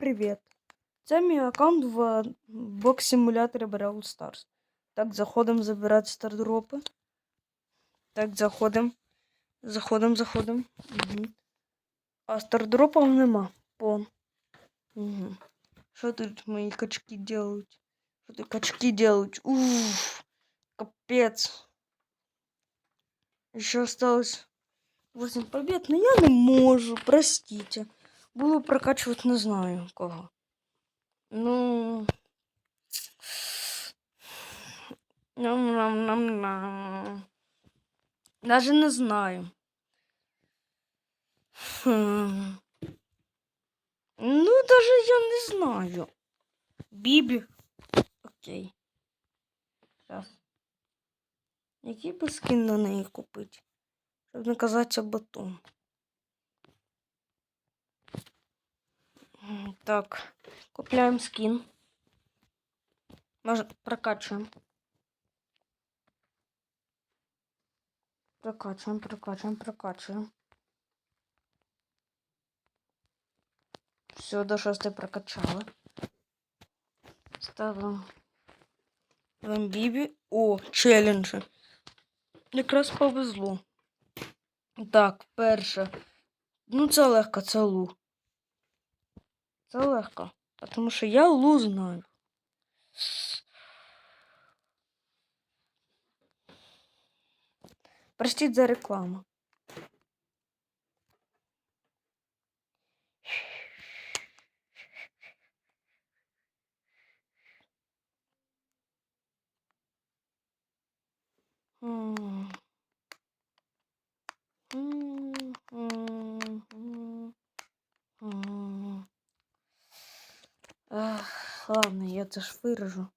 привіт! Це мій аккаунт в бокс симуляторі Brawl Stars. Так, заходимо забирати стардропи. Так, заходимо. Заходимо, заходимо. Угу. А стардропів нема. Пон. Угу. Що тут мої качки делают? Що тут качки делают? Уф, капець. Еще осталось 8 побед, но я не можу, простите. Буду прокачувати не знаю кого. Ну. Нам-нам-нам-нам. Даже не знаю. Хм. Ну, даже я не знаю. Бібі. Окей. Зараз. Який би скін на неї купити? Щоб не казатися батон. Так, купляємо скін. Може, прокачуємо. Прокачуємо, прокачуємо, прокачуємо. Все, до шостої прокачали. Ставимо. Ставимо Бібі. О, челенджі. Якраз повезло. Так, перше. Ну, це легко, це лу. Це легко. Тому що я лу знаю. Простіть за рекламу. Ладно, я це ж виражу.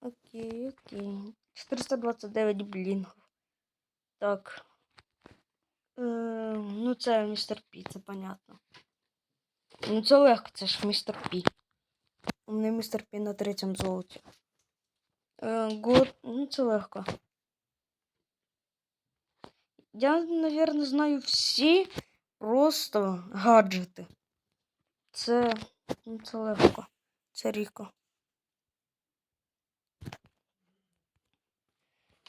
Окей, окей. 429 блінгів. Так. Е, ну, це містер Пі, це понятно. Ну, це легко, це ж містер Пі. У мене містер Пі на третьому золоті. Е, год, ну, це легко. Я, наверное, знаю всі просто гаджети. Це, ну, це легко. Це Ріко.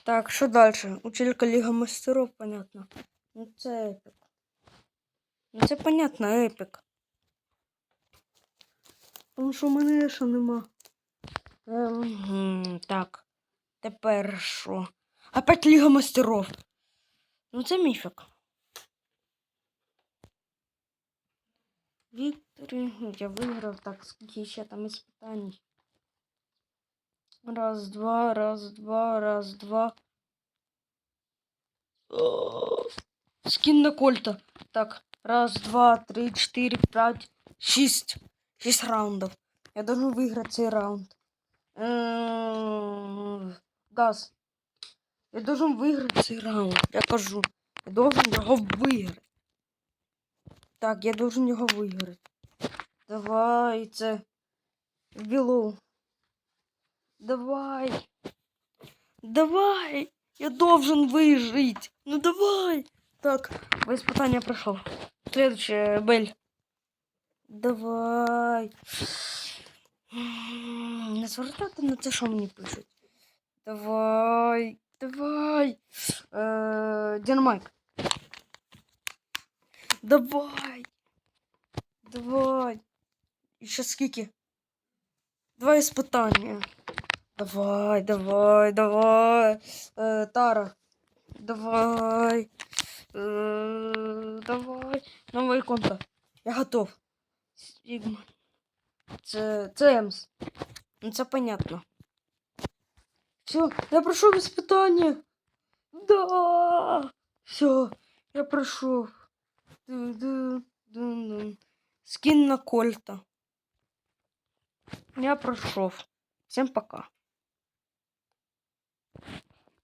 Так, що далі? Учителька Ліга мастеров, понятно. Ну це епік. Ну це понятно, епік. Тому що в мене ще нема. Ем, так. Тепер що? Опять Ліга мастеров. Ну це міфік. Вікторі. Я виграв. Так, скільки ще там іспитань. Раз, два, раз, два, раз, два. О, Скин на кольта. Так, раз, два, три, четыре, пять, шесть. Шесть раундов. Я должен выиграть цей раунд. М, Газ. Я должен выиграть цей раунд. Я кажу. Я должен його виграти. Так, я должен його виграти. Давай, це. В білу. Давай. Давай. Я должен выжить. Ну давай. Так, испытание прошел. Следующее, Бель. Давай. Не звертати на це, що мені пишуть. Давай. Давай. Е, Динамайк. Давай. Давай. І ще скільки? Два испытания. Давай, давай, давай. Э, Тара. Давай. Э, давай. Новий конта. Я готов. Сігма. Це, це Емс. Ну це понятно. Все, я пройшов испытание. Да. Все, я пройшов. Ду-ду-ду-ду. Скин на кольта. Я пройшов. Всем пока.